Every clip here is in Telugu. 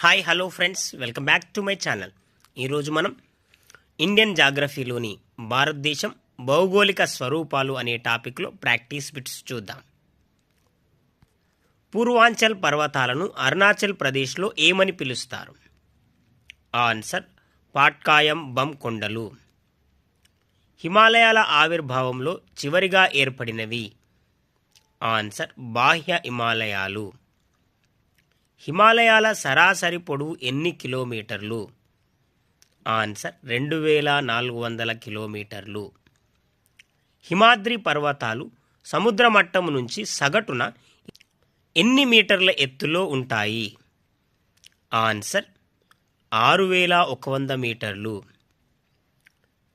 Hi hello friends welcome back to my channel ఈరోజు మనం ఇండియన్ జాగ్రఫీలోని భారతదేశం భౌగోళిక స్వరూపాలు అనే టాపిక్లో ప్రాక్టీస్ బిట్స్ చూద్దాం. పూర్వాంచల్ పర్వతాలను అరుణాచల్ ప్రదేశ్లో ఏమని పిలుస్తారు? ఆన్సర్ పాట్కాయం బమ్ కొండలు. హిమాలయాల ఆవిర్భావంలో చివరిగా ఏర్పడినవి. ఆన్సర్ బాహ్య హిమాలయాలు. హిమాలయాల సరాసరి పొడవు ఎన్ని కిలోమీటర్లు? ఆన్సర్ రెండు వేల నాలుగు వందల కిలోమీటర్లు. హిమాద్రి పర్వతాలు సముద్ర మట్టం నుంచి సగటున ఎన్ని మీటర్ల ఎత్తులో ఉంటాయి? ఆన్సర్ ఆరు వేల ఒక వంద మీటర్లు.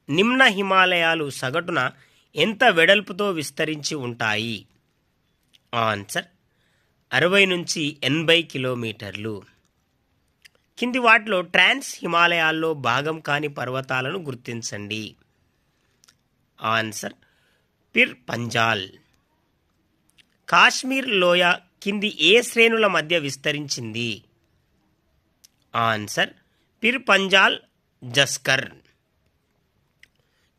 నిమ్న హిమాలయాలు సగటున ఎంత వెడల్పుతో విస్తరించి ఉంటాయి? ఆన్సర్ అరవై నుంచి ఎనభై కిలోమీటర్లు. కింది వాటిలో ట్రాన్స్ హిమాలయాల్లో భాగం కాని పర్వతాలను గుర్తించండి. ఆన్సర్ పిర్ పంజాల్. కాశ్మీర్ లోయ కింది ఏ శ్రేణుల మధ్య విస్తరించింది? ఆన్సర్ పిర్ పంజాల్ జస్కర్.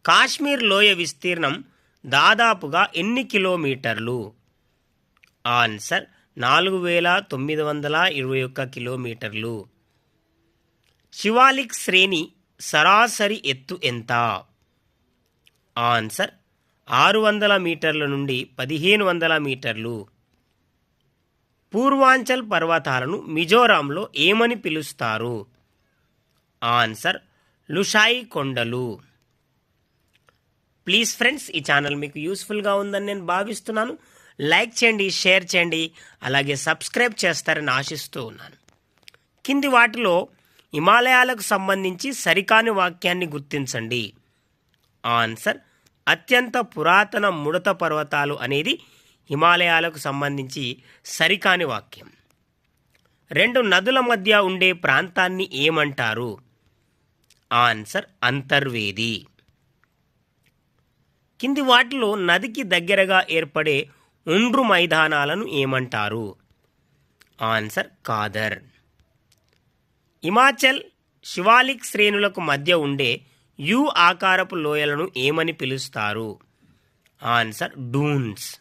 కాశ్మీర్ లోయ విస్తీర్ణం దాదాపుగా ఎన్ని కిలోమీటర్లు? ఆన్సర్ నాలుగు వేల తొమ్మిది వందల ఇరవై ఒక్క కిలోమీటర్లు. శివాలిక్ శ్రేణి సరాసరి ఎత్తు ఎంత? ఆన్సర్ ఆరు వందల మీటర్ల నుండి పదిహేను వందల మీటర్లు. పూర్వాంచల్ పర్వతాలను మిజోరాంలో ఏమని పిలుస్తారు? ఆన్సర్ లుషాయి కొండలు. ప్లీజ్ ఫ్రెండ్స్ ఈ ఛానల్ మీకు యూస్ఫుల్గా ఉందని నేను భావిస్తున్నాను. లైక్ చేయండి షేర్ చేయండి అలాగే సబ్స్క్రైబ్ చేస్తారని ఆశిస్తూ ఉన్నాను. కింది వాటిలో హిమాలయాలకు సంబంధించి సరికాని వాక్యాన్ని గుర్తించండి. ఆన్సర్ అత్యంత పురాతన ముడత పర్వతాలు అనేది హిమాలయాలకు సంబంధించి సరికాని వాక్యం. రెండు నదుల మధ్య ఉండే ప్రాంతాన్ని ఏమంటారు? ఆన్సర్ అంతర్వేది. కింది వాటిలో నదికి దగ్గరగా ఏర్పడే ఉండ్రు మైదానాలను ఏమంటారు? ఆన్సర్ కాదర్ హిమాచల్ శివాలిక్ శ్రేణులకు మధ్య ఉండే యు ఆకారపు లోయలను ఏమని పిలుస్తారు? ఆన్సర్ డూన్స్.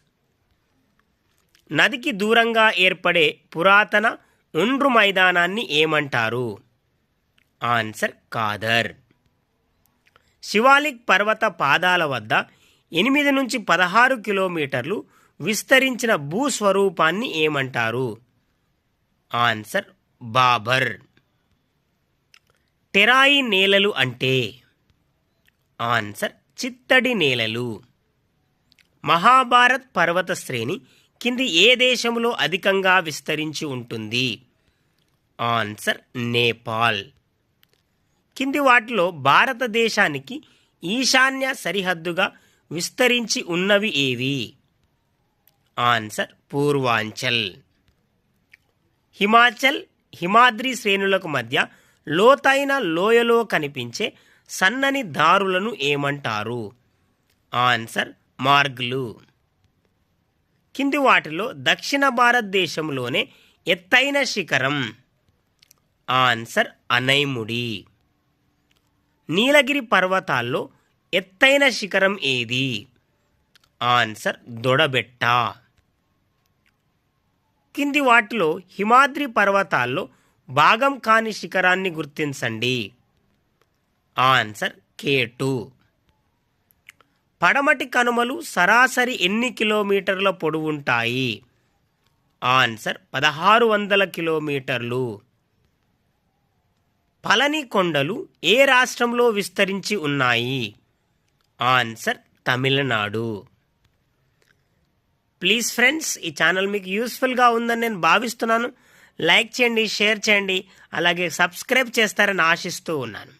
నదికి దూరంగా ఏర్పడే పురాతన ఉండ్రు మైదానాన్ని ఏమంటారు? ఆన్సర్ కాదర్ శివాలిక్ పర్వత పాదాల వద్ద ఎనిమిది నుంచి పదహారు కిలోమీటర్లు విస్తరించిన భూస్వరూపాన్ని ఏమంటారు? ఆన్సర్ బాబర్. టెరాయి నేలలు అంటే? ఆన్సర్ చిత్తడి నేలలు. మహాభారత్ పర్వత శ్రేణి కింది ఏ దేశంలో అధికంగా విస్తరించి ఉంటుంది? ఆన్సర్ నేపాల్. కింది వాటిలో భారతదేశానికి ఈశాన్య సరిహద్దుగా విస్తరించి ఉన్నవి ఏవి? ఆన్సర్ పూర్వాంచల్. హిమాచల్ హిమాద్రి శ్రేణులకు మధ్య లోతైన లోయలో కనిపించే సన్నని దారులను ఏమంటారు? ఆన్సర్ మార్గ్లు. కింది వాటిలో దక్షిణ భారతదేశంలోనే ఎత్తైన శిఖరం. ఆన్సర్ అనైముడి. నీలగిరి పర్వతాల్లో ఎత్తైన శిఖరం ఏది? ఆన్సర్ దొడబెట్ట. కింది వాటిలో హిమాద్రి పర్వతాల్లో భాగం కాని శిఖరాన్ని గుర్తించండి. ఆన్సర్ కేటు పడమటి కనుమలు సరాసరి ఎన్ని కిలోమీటర్ల పొడవుంటాయి ఆన్సర్ పదహారు వందల కిలోమీటర్లు. పళని కొండలు ఏ రాష్ట్రంలో విస్తరించి ఉన్నాయి? ఆన్సర్ తమిళనాడు. ప్లీజ్ ఫ్రెండ్స్ ఈ ఛానల్ మీకు యూస్ఫుల్గా ఉందని నేను భావిస్తున్నాను. లైక్ చేయండి షేర్ చేయండి అలాగే సబ్స్క్రైబ్ చేస్తారని ఆశిస్తూ ఉన్నాను.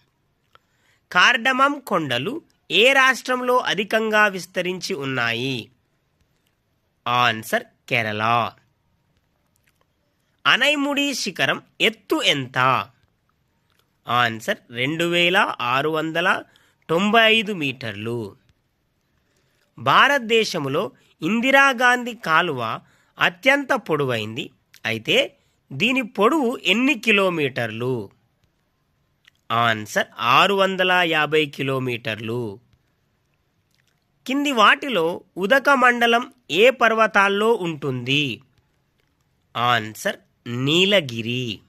కార్డమం కొండలు ఏ రాష్ట్రంలో అధికంగా విస్తరించి ఉన్నాయి? ఆన్సర్ కేరళ. అనైముడి శిఖరం ఎత్తు ఎంత? ఆన్సర్ రెండు వేల ఆరు వందల తొంభై ఐదు మీటర్లు. భారతదేశంలో ఇందిరాగాంధీ కాలువ అత్యంత పొడవైంది. అయితే దీని పొడవు ఎన్ని కిలోమీటర్లు? ఆన్సర్ ఆరు వందల యాభై కిలోమీటర్లు. కింది వాటిలో ఉదక మండలం ఏ పర్వతాల్లో ఉంటుంది? ఆన్సర్ నీలగిరి.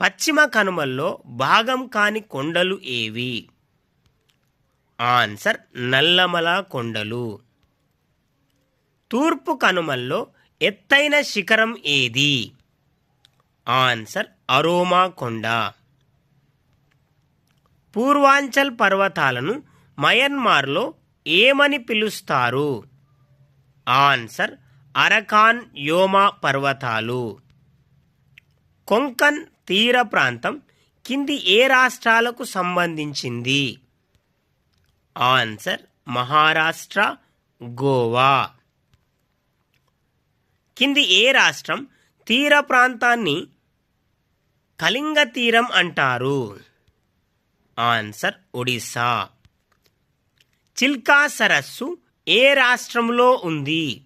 పశ్చిమ కనుమల్లో భాగం కాని కొండలు ఏవి? ఆన్సర్ నల్లమల కొండలు. తూర్పు కనుమల్లో ఎత్తైన శిఖరం ఏది? ఆన్సర్ అరోమా కొండ పూర్వాంచల్ పర్వతాలను మయన్మార్లో ఏమని పిలుస్తారు? ఆన్సర్ అరకాన్ యోమా పర్వతాలు. కొంకన్ తీర ప్రాంతం కింది ఏ రాష్ట్రాలకు సంబంధించింది? ఆన్సర్ మహారాష్ట్ర గోవా. కింది ఏ రాష్ట్రం? తీర ప్రాంతాన్ని కళింగ తీరం అంటారు. ఆన్సర్ ఒడిశా. చిల్కా సరస్సు ఏ రాష్ట్రంలో ఉంది?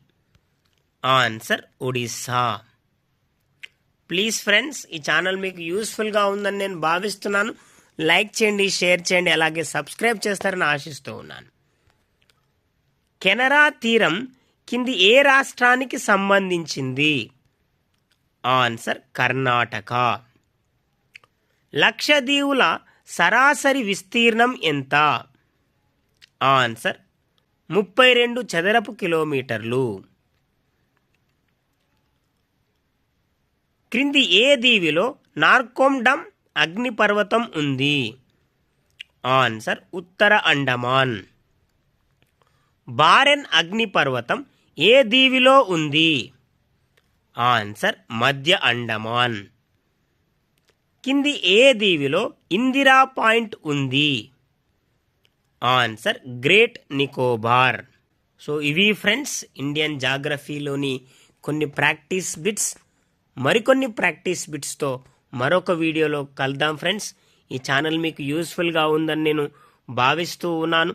ఆన్సర్ ఒడిశా. ప్లీజ్ ఫ్రెండ్స్ ఈ ఛానల్ మీకు యూస్ఫుల్గా ఉందని నేను భావిస్తున్నాను. లైక్ చేయండి షేర్ చేయండి అలాగే సబ్స్క్రైబ్ చేస్తారని ఆశిస్తూ ఉన్నాను. కెనరా తీరం కింది ఏ రాష్ట్రానికి సంబంధించింది? ఆన్సర్ కర్ణాటక. లక్షదీవుల సరాసరి విస్తీర్ణం ఎంత? ఆన్సర్ ముప్పై రెండు చదరపు కిలోమీటర్లు. క్రింది ఏ దీవిలో నార్కోమ్డమ్ అగ్నిపర్వతం ఉంది? ఆన్సర్ ఉత్తర అండమాన్. బారెన్ అగ్నిపర్వతం ఏ దీవిలో ఉంది? ఆన్సర్ మధ్య అండమాన్. కింది ఏ దీవిలో ఇందిరా పాయింట్ ఉంది? Answer Great Nicobar. సో ఇవి ఫ్రెండ్స్ ఇండియన్ జాగ్రఫీలోని కొన్ని ప్రాక్టీస్ బిట్స్. మరికొన్ని ప్రాక్టీస్ బిట్స్తో మరొక వీడియోలో కలుద్దాం ఫ్రెండ్స్. ఈ ఛానల్ మీకు యూస్ఫుల్గా ఉందని నేను భావిస్తూ ఉన్నాను.